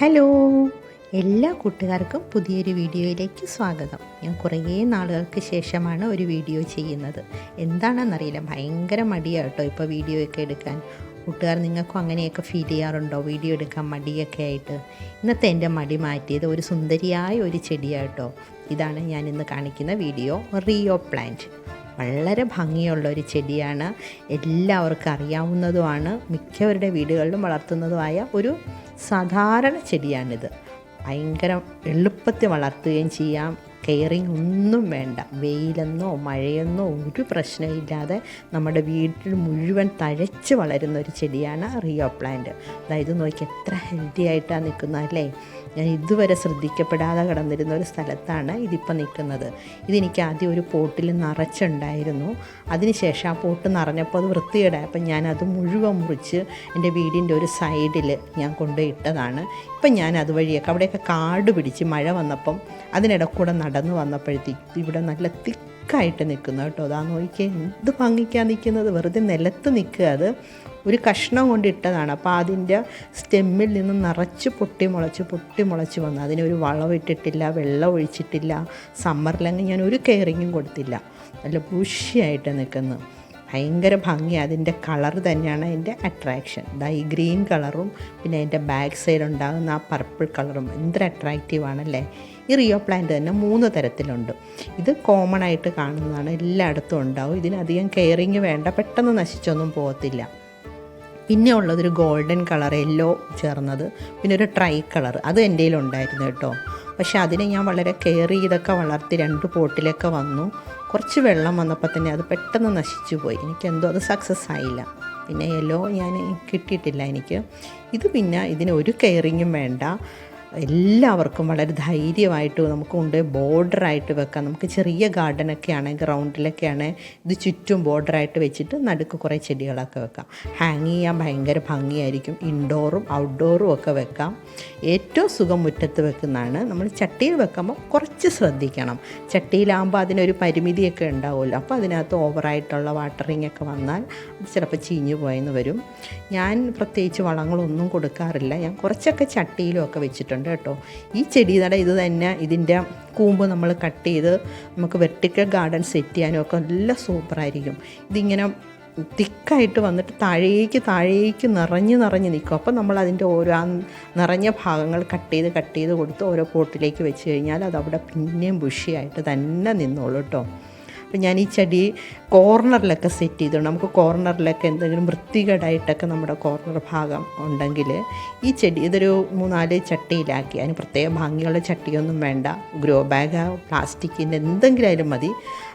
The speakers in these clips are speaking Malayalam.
ഹലോ. എല്ലാ കൂട്ടുകാർക്കും പുതിയൊരു വീഡിയോയിലേക്ക് സ്വാഗതം. ഞാൻ കുറേ നാളുകൾക്ക് ശേഷമാണ് ഒരു വീഡിയോ ചെയ്യുന്നത്. എന്താണെന്നറിയില്ല ഭയങ്കര മടിയാണ് കേട്ടോ ഇപ്പോൾ വീഡിയോ ഒക്കെ എടുക്കാൻ. കൂട്ടുകാർ നിങ്ങൾക്കും അങ്ങനെയൊക്കെ ഫീൽ ചെയ്യാറുണ്ടോ? വീഡിയോ എടുക്കാൻ മടിയൊക്കെ ആയിട്ട്. ഇന്നത്തെ എന്റെ മടി മാറ്റിയത് ഒരു സുന്ദരിയായ ഒരു ചെടിയാട്ടോ. ഇതാണ് ഞാൻ ഇന്ന് കാണിക്കുന്ന വീഡിയോ റിയോ പ്ലാന്റ് വളരെ ഭംഗിയുള്ള ഒരു ചെടിയാണ്. എല്ലാവർക്കും അറിയാവുന്നതുമാണ്. മിക്കവരുടെ വീടുകളിലും വളർത്തുന്നതുമായ ഒരു സാധാരണ ചെടിയാണിത്. ഭയങ്കര എളുപ്പത്തിൽ വളർത്തുകയും ചെയ്യാം. കെയറിങ് ഒന്നും വേണ്ട. വെയിലെന്നോ മഴയെന്നോ ഒരു പ്രശ്നമില്ലാതെ നമ്മുടെ വീട്ടിൽ മുഴുവൻ തഴച്ച് വളരുന്ന ഒരു ചെടിയാണ് റിയോ പ്ലാന്റ്. അതായത് നോക്കി എത്ര ഹെൽത്തി ആയിട്ടാണ് നിൽക്കുന്നത് അല്ലേ? ഞാൻ ഇതുവരെ ശ്രദ്ധിക്കപ്പെടാതെ കിടന്നിരുന്ന ഒരു സ്ഥലത്താണ് ഇതിപ്പോൾ നിൽക്കുന്നത്. ഇതെനിക്ക് ആദ്യം ഒരു പോട്ടിൽ നിറച്ചുണ്ടായിരുന്നു. അതിനുശേഷം ആ പോട്ട് നിറഞ്ഞപ്പോൾ അത് വൃത്തികേടായി അപ്പം ഞാനത് മുഴുവൻ മുറിച്ച് എന്റെ വീടിന്റെ ഒരു സൈഡിൽ ഞാൻ കൊണ്ടുപോയി ഇട്ടതാണ്. ഇപ്പം ഞാൻ അതുവഴിയൊക്കെ അവിടെയൊക്കെ കാട് പിടിച്ച് മഴ വന്നപ്പം അതിനിടക്കൂടെ നടന്നു വന്നപ്പോഴത്തേക്ക് ഇവിടെ നല്ല തിക്കായിട്ട് നിൽക്കുന്നു കേട്ടോ. അതാ നോക്കിയേ എന്ത് ഭംഗിക്കാൻ നിൽക്കുന്നത്? വെറുതെ നിലത്ത് നിൽക്കുക അത്. ഒരു കഷ്ണം കൊണ്ട് ഇട്ടതാണ്. അപ്പോൾ അതിന്റെ സ്റ്റെമ്മിൽ നിന്ന് നിറച്ച് പൊട്ടി മുളച്ച് പൊട്ടി മുളച്ച് വന്നു. അതിനൊരു വളമിട്ടിട്ടില്ല വെള്ളം ഒഴിച്ചിട്ടില്ല. സമ്മറിലങ്ങ് ഞാൻ ഒരു കെയറിങ്ങും കൊടുത്തില്ല. നല്ല ബുഷിയായിട്ട് നിൽക്കുന്നു. ഭയങ്കര ഭംഗി. അതിന്റെ കളർ തന്നെയാണ് അതിന്റെ അട്രാക്ഷൻ ഇതാ ഈ ഗ്രീൻ കളറും പിന്നെ അതിന്റെ ബാക്ക് സൈഡ് ഉണ്ടാകുന്ന ആ പർപ്പിൾ കളറും എന്തൊരു അട്രാക്റ്റീവ് ആണല്ലേ? ഈ റിയോ പ്ലാന്റ് തന്നെ മൂന്ന് തരത്തിലുണ്ട്. ഇത് കോമൺ ആയിട്ട് കാണുന്നതാണ്. എല്ലായിടത്തും ഉണ്ടാവും. ഇതിനധികം കെയറിങ് വേണ്ട. പെട്ടെന്ന് നശിച്ചൊന്നും പോകത്തില്ല. പിന്നെ ഉള്ളതൊരു ഗോൾഡൻ കളർ യെല്ലോ ചേർന്നത്. പിന്നെ ഒരു ട്രൈ കളർ അത് എന്റെ ഉണ്ടായിരുന്നു കേട്ടോ. പക്ഷെ അതിനെ ഞാൻ വളരെ കെയർ ചെയ്തൊക്കെ വളർത്തി രണ്ട് പോട്ടിലൊക്കെ വന്നു. കുറച്ച് വെള്ളം വന്നപ്പോൾ തന്നെ അത് പെട്ടെന്ന് നശിച്ചു പോയി. എനിക്കെന്തോ അത് സക്സസ് ആയില്ല. പിന്നെ യെല്ലോ ഞാൻ കിട്ടിയിട്ടില്ല എനിക്ക്. ഇത് പിന്നെ ഇതിന് ഒരു കെയറിങ്ങും വേണ്ട. എല്ലാവർക്കും വളരെ ധൈര്യമായിട്ട് നമുക്ക് കൊണ്ട് ബോർഡറായിട്ട് വെക്കാം. നമുക്ക് ചെറിയ ഗാർഡനൊക്കെ ആണെങ്കിൽ ഗ്രൗണ്ടിലൊക്കെ ആണെങ്കിൽ ഇത് ചുറ്റും ബോർഡറായിട്ട് വെച്ചിട്ട് നടുക്ക് കുറേ ചെടികളൊക്കെ വെക്കാം. ഹാങ് ചെയ്യാൻ ഭയങ്കര ഭംഗിയായിരിക്കും. ഇൻഡോറും ഔട്ട്ഡോറും ഒക്കെ വെക്കാം. ഏറ്റവും സുഖം മുറ്റത്ത് വെക്കുന്നതാണ്. നമ്മൾ ചട്ടിയിൽ വെക്കുമ്പോൾ കുറച്ച് ശ്രദ്ധിക്കണം. ചട്ടിയിലാകുമ്പോൾ അതിനൊരു പരിമിതിയൊക്കെ ഉണ്ടാവുമല്ലോ. അപ്പോൾ അതിനകത്ത് ഓവറായിട്ടുള്ള വാട്ടറിങ് ഒക്കെ വന്നാൽ അത് ചിലപ്പോൾ ചീഞ്ഞു പോയെന്ന് വരും. ഞാൻ പ്രത്യേകിച്ച് വളങ്ങളൊന്നും കൊടുക്കാറില്ല. ഞാൻ കുറച്ചൊക്കെ ചട്ടിയിലും ഒക്കെ വെച്ചിട്ടുണ്ട്. ഉണ്ട് കേട്ടോ. ഈ ചെടി നട ഇത് തന്നെ ഇതിന്റെ കൂമ്പ് നമ്മൾ കട്ട് ചെയ്ത് നമുക്ക് വെർട്ടിക്കൽ ഗാർഡൻ സെറ്റ് ചെയ്യാനും ഒക്കെ നല്ല സൂപ്പറായിരിക്കും. ഇതിങ്ങനെ തിക്കായിട്ട് വന്നിട്ട് താഴേക്ക് താഴേക്ക് നിറഞ്ഞ് നിറഞ്ഞ് നിൽക്കും. അപ്പോൾ നമ്മൾ അതിന്റെ ഓരോ നിറഞ്ഞ ഭാഗങ്ങൾ കട്ട് ചെയ്ത് കട്ട് ചെയ്ത് കൊടുത്ത് ഓരോ പോട്ടിലേക്ക് വെച്ച് കഴിഞ്ഞാൽ അത് അവിടെ പിന്നെയും ബുഷിയായിട്ട് തന്നെ നിന്നോളൂ കേട്ടോ. അപ്പം ഞാൻ ഈ ചെടി കോർണറിലൊക്കെ സെറ്റ് ചെയ്തിട്ടുണ്ട്. നമുക്ക് കോർണറിലൊക്കെ എന്തെങ്കിലും വൃത്തികേടായിട്ടൊക്കെ നമ്മുടെ കോർണർ ഭാഗം ഉണ്ടെങ്കിൽ ഈ ചെടി ഇതൊരു മൂന്നാൽ ചട്ടിയിലാക്കി. അതിന് പ്രത്യേക ഭംഗിയുള്ള ചട്ടിയൊന്നും വേണ്ട. ഗ്രോ ബാഗോ പ്ലാസ്റ്റിക്കിന്റെ എന്തെങ്കിലും ആയാലും മതി.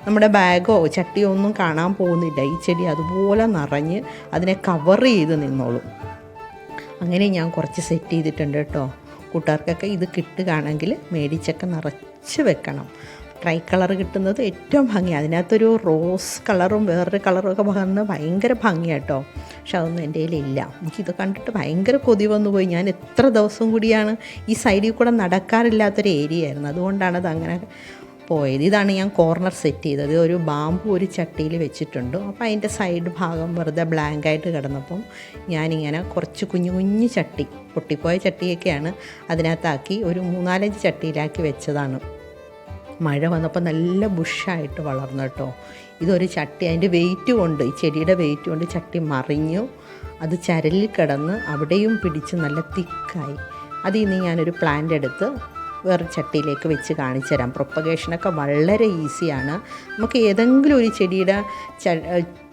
നമ്മുടെ ബാഗോ ചട്ടിയോ ഒന്നും കാണാൻ പോകുന്നില്ല. ഈ ചെടി അതുപോലെ നിറഞ്ഞ് അതിനെ കവർ ചെയ്ത് നിന്നോളും. അങ്ങനെ ഞാൻ കുറച്ച് സെറ്റ് ചെയ്തിട്ടുണ്ട് കേട്ടോ. കൂട്ടുകാർക്കൊക്കെ ഇത് കിട്ടുകയാണെങ്കിൽ മേടിച്ചൊക്കെ നിറച്ച് വെക്കണം. ട്രൈ കളർ കിട്ടുന്നത് ഏറ്റവും ഭംഗി അതിനകത്തൊരു റോസ് കളറും വേറൊരു കളറും ഒക്കെ വന്ന് ഭയങ്കര ഭംഗിയാട്ടോ പക്ഷെ അതൊന്നും എന്റെ കയ്യിലില്ല എനിക്കിത് കണ്ടിട്ട് ഭയങ്കര കൊതി വന്നു പോയി. ഞാൻ എത്ര ദിവസം കൂടിയാണ് ഈ സൈഡിൽ കൂടെ നടക്കാറില്ലാത്തൊരു ഏരിയ ആയിരുന്നു. അതുകൊണ്ടാണ് അത് അങ്ങനെ പോയത്. ഇതാണ് ഞാൻ കോർണർ സെറ്റ് ചെയ്തത്. ഒരു ബാമ്പു ഒരു ചട്ടിയിൽ വെച്ചിട്ടുണ്ട്. അപ്പോൾ അതിന്റെ സൈഡ് ഭാഗം വെറുതെ ബ്ലാങ്കായിട്ട് കിടന്നപ്പം ഞാനിങ്ങനെ കുറച്ച് കുഞ്ഞു കുഞ്ഞു ചട്ടി പൊട്ടിപ്പോയ ചട്ടിയൊക്കെയാണ് അതിനകത്താക്കി ഒരു മൂന്നാലഞ്ച് ചട്ടിയിലാക്കി വെച്ചതാണ്. മഴ വന്നപ്പോൾ നല്ല ബുഷായിട്ട് വളർന്നു കേട്ടോ. ഇതൊരു ചട്ടി അതിന്റെ വെയിറ്റ് കൊണ്ട് ഈ ചെടിയുടെ വെയിറ്റ് കൊണ്ട് ചട്ടി മറിഞ്ഞു. അത് ചരലിൽ കിടന്ന് അവിടെയും പിടിച്ച് നല്ല തിക്കായി. അതിൽ നിന്ന് ഞാനൊരു പ്ലാന്റ് എടുത്ത് വേറെ ചട്ടിയിലേക്ക് വെച്ച് കാണിച്ചു തരാം. പ്രൊപ്പഗേഷനൊക്കെ വളരെ ഈസിയാണ് നമുക്ക് ഏതെങ്കിലും ഒരു ചെടിയുടെ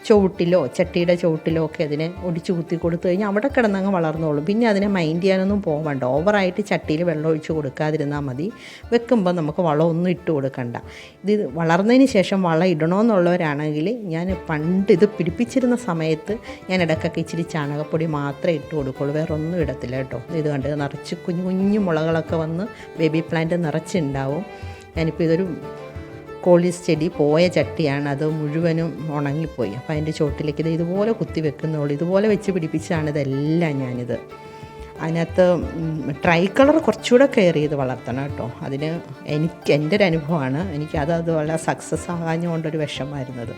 ചുവട്ടിലോ ചട്ടിയുടെ ചുവട്ടിലോ ഒക്കെ അതിനെ ഒടിച്ചു കുത്തി കൊടുത്തു കഴിഞ്ഞാൽ അവിടെ കിടന്നങ്ങ് വളർന്നോളും. പിന്നെ അതിനെ മൈൻഡ് ചെയ്യാനൊന്നും പോകണ്ട ഓവറായിട്ട് ചട്ടിയിൽ വെള്ളം ഒഴിച്ചു കൊടുക്കാതിരുന്നാൽ മതി. വെക്കുമ്പോൾ നമുക്ക് വളമൊന്നും ഇട്ട് കൊടുക്കണ്ട. ഇത് വളർന്നതിന് ശേഷം വളം ഇടണമെന്നുള്ളവരാണെങ്കിൽ ഞാൻ പണ്ട് ഇത് പിടിപ്പിച്ചിരുന്ന സമയത്ത് ഞാൻ ഇടയ്ക്കൊക്കെ ഇച്ചിരി ചാണകപ്പൊടി മാത്രമേ ഇട്ട് കൊടുക്കുള്ളൂ. വേറെ ഒന്നും ഇടത്തില്ല കേട്ടോ. ഇത് കണ്ട് നിറച്ച് കുഞ്ഞു കുഞ്ഞു മുളകളൊക്കെ വന്ന് ബേബി പ്ലാന്റ് നിറച്ചുണ്ടാവും. ഞാനിപ്പോൾ ഇതൊരു കോളീസ് ചെടി പോയ ചട്ടിയാണ് അത് മുഴുവനും ഉണങ്ങിപ്പോയി. അപ്പോൾ അതിന്റെ ചോട്ടിലേക്ക് ഇത് ഇതുപോലെ കുത്തി വെക്കുന്നുള്ളൂ. ഇതുപോലെ വെച്ച് പിടിപ്പിച്ചാണ് ഇതെല്ലാം ഞാനിത്. അതിനകത്ത് ട്രൈ കളർ കുറച്ചുകൂടെ കെയർ ചെയ്ത് വളർത്തണം കേട്ടോ. അതിന് എനിക്ക് എന്റെ ഒരു അനുഭവമാണ്. എനിക്ക് അത് അതുപോലെ സക്സസ് ആകാഞ്ഞുകൊണ്ടൊരു വിഷമായിരുന്നത്.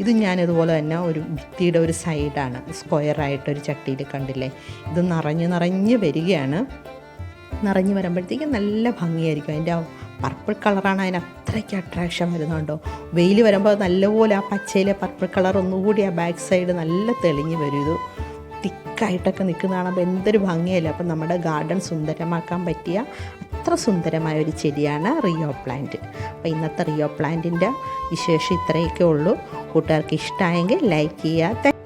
ഇത് ഞാനിതുപോലെ തന്നെ ഒരു ഭിത്തിയുടെ ഒരു സൈഡാണ് സ്ക്വയറായിട്ടൊരു ചട്ടിയിൽ കണ്ടില്ലേ? ഇത് നിറഞ്ഞ് നിറഞ്ഞ് വരികയാണ്. നിറഞ്ഞ് വരുമ്പോഴത്തേക്കും നല്ല ഭംഗിയായിരിക്കും. അതിന്റെ പർപ്പിൾ കളറാണ് അതിന് അത്രയ്ക്ക് അട്രാക്ഷൻ വരുന്നുണ്ടോ വെയിൽ വരുമ്പോൾ നല്ലപോലെ ആ പച്ചയിലെ പർപ്പിൾ കളർ ഒന്നുകൂടി ആ ബാക്ക് സൈഡ് നല്ല തെളിഞ്ഞ് വരും. ഇത് തിക്കായിട്ടൊക്കെ നിൽക്കുന്ന അപ്പോൾ എന്തൊരു ഭംഗിയല്ല. അപ്പം നമ്മുടെ ഗാർഡൻ സുന്ദരമാക്കാൻ പറ്റിയ അത്ര സുന്ദരമായ ഒരു ചെടിയാണ് റിയോ പ്ലാന്റ് അപ്പോൾ ഇന്നത്തെ റിയോ പ്ലാന്റിന്റെ വിശേഷം ഇത്രയൊക്കെ ഉള്ളൂ. കൂട്ടുകാർക്ക് ഇഷ്ടമായെങ്കിൽ ലൈക്ക് ചെയ്യുക.